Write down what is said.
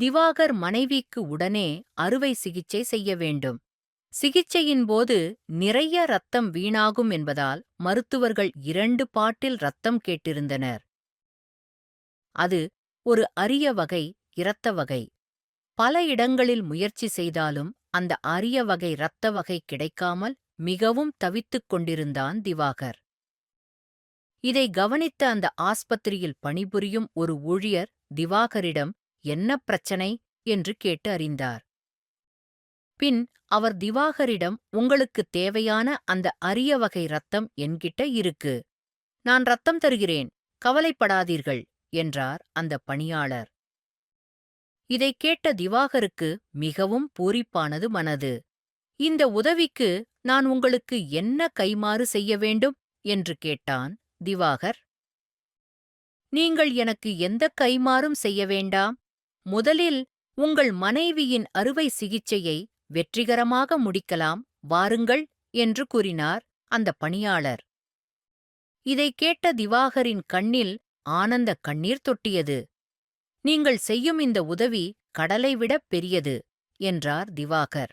திவாகர் மனைவிக்கு உடனே அறுவை சிகிச்சை செய்ய வேண்டும். சிகிச்சையின் போது நிறைய ரத்தம் வீணாகும் என்பதால் மருத்துவர்கள் இரண்டு பாட்டில் ரத்தம் கேட்டிருந்தனர். அது ஒரு அரிய வகை இரத்த வகை. பல இடங்களில் முயற்சி செய்தாலும் அந்த அரிய வகை இரத்த வகை கிடைக்காமல் மிகவும் தவித்துக் கொண்டிருந்தான் திவாகர். இதை கவனித்த அந்த ஆஸ்பத்திரியில் பணிபுரியும் ஒரு ஊழியர் திவாகரிடம் என்ன பிரச்சனை? என்று கேட்டு அறிந்தார். பின் அவர் திவாகரிடம் உங்களுக்குத் தேவையான அந்த அரிய வகை ரத்தம் என்கிட்ட இருக்கு. நான் ரத்தம் தருகிறேன். கவலைப்படாதீர்கள் என்றார் அந்த பணியாளர். இதைக் கேட்ட திவாகருக்கு மிகவும் பூரிப்பானது மனது. இந்த உதவிக்கு நான் உங்களுக்கு என்ன கைமாறு செய்ய வேண்டும்? என்று கேட்டான் திவாகர். நீங்கள் எனக்கு எந்த கைமாறும் செய்ய வேண்டாம். முதலில் உங்கள் மனைவியின் அறுவை சிகிச்சையை வெற்றிகரமாக முடிக்கலாம் வாருங்கள் என்று கூறினார் அந்த பணியாளர். இதைக் கேட்ட திவாகரின் கண்ணில் ஆனந்த கண்ணீர் தொட்டியது. நீங்கள் செய்யும் இந்த உதவி கடலைவிடப் பெரியது என்றார் திவாகர்.